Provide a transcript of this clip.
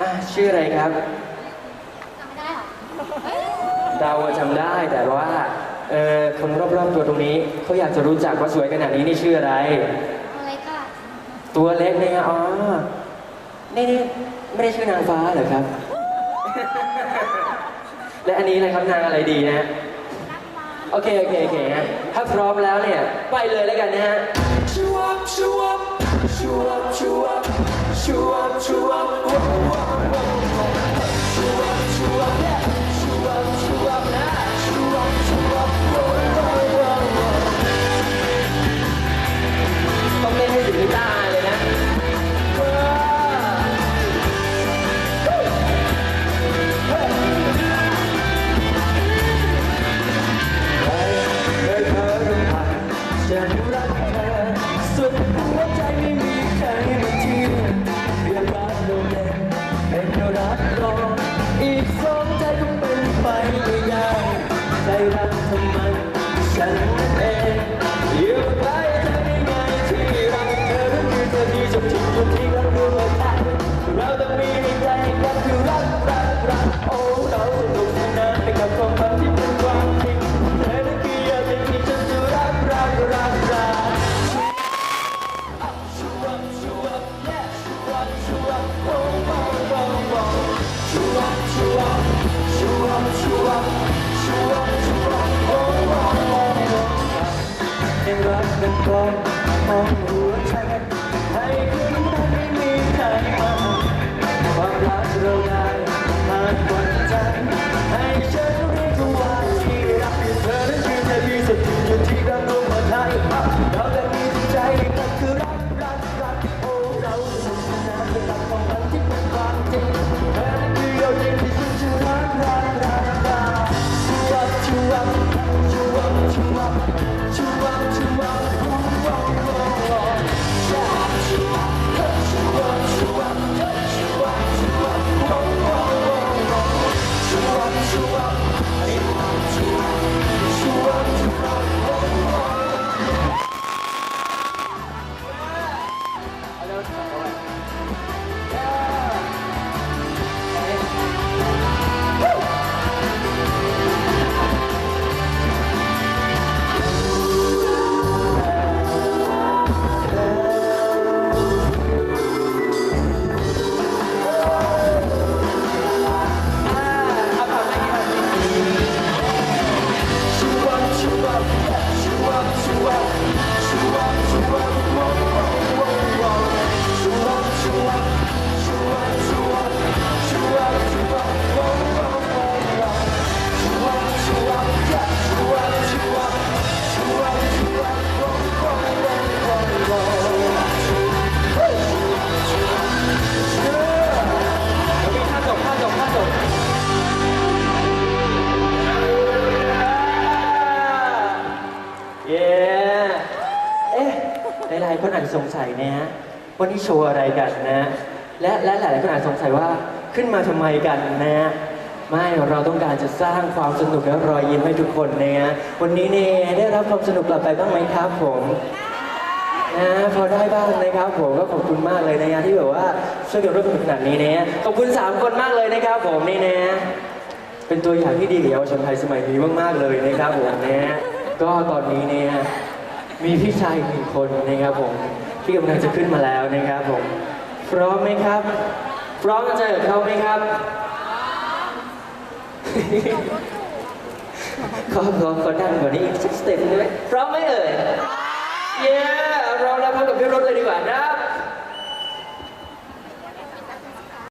อะชื่ออะไรครับจำไม่ได้เหรอเราจำได้แต่ว่าเออคนรอบๆตัวตรงนี้เขาอยากจะรู้จักว่าสวยขนาดนี้นี่ชื่ออะไร อะไรค่ะตัวเล็กเนี่ยอ๋อนี่นี่ไม่ได้ชื่อนางฟ้าเหรอครับ และอันนี้อะไรครับนางอะไรดีนะฮะรักมาโอเคโอเคโอเคฮะถ้าพร้อมแล้วเนี่ยไปเลยแล้วกันนะฮะ ชูวับชูวับชูวับชูวับชูวับชูวับ รักกันก่องหัวใจให้คืนนั้นไม่มีใครมาความรักเราได้ผ่านวันจันทร์ให้ฉันเรียกว่าที่รักเธอนั้นคือเธอที่สุดอยู่ที่กลางมายใจเราจะมีใจกันคือรักรักรักโอ้เราสนุกสนานไปกับความฝันที่เป็นความจริงเธอนั้นคือยอดเยี่ยมที่ฉันจะรักรักรักรักชูวับชูวับชูวับชูวับชูายคนอาจจะสงสัยนะฮะวันนี้โชว์อะไรกันนะ และและหลายๆคนอาจจะสงสัยว่าขึ้นมาทำไมกันนะฮะไม่เราต้องการจะสร้างความสนุกและรอยยิ้มให้ทุกคนนะฮะวันนี้เนี่ยได้รับความสนุกกลับไปบ้างไหมครับผมนะพอได้บ้างนะครับผมก็ขอบคุณมากเลยนะฮะที่แบบว่าช่วยกันร่วมสนุกขนาดนี้นะขอบคุณสามคนมากเลยนะครับผมนี่นะเป็นตัวอย่างที่ดีกับเยาวชนไทยสมัยนี้มากๆเลยนะครับผมนะฮะก็ตอนนี้เนี่ย มีพี่ชายอีกหนึ่งคนนะครับผมที่กำลังจะขึ้นมาแล้วนะครับผมพร้อมไหมครับ พร้อมจะเจอกับเขาไหมครับขอขอขอดังกว่านี้อีกสักสเต็ปได้ไหมพร้อมไหมเอ่ยเย้เราแล้วพบกับพี่รถเลยดีกว่านะ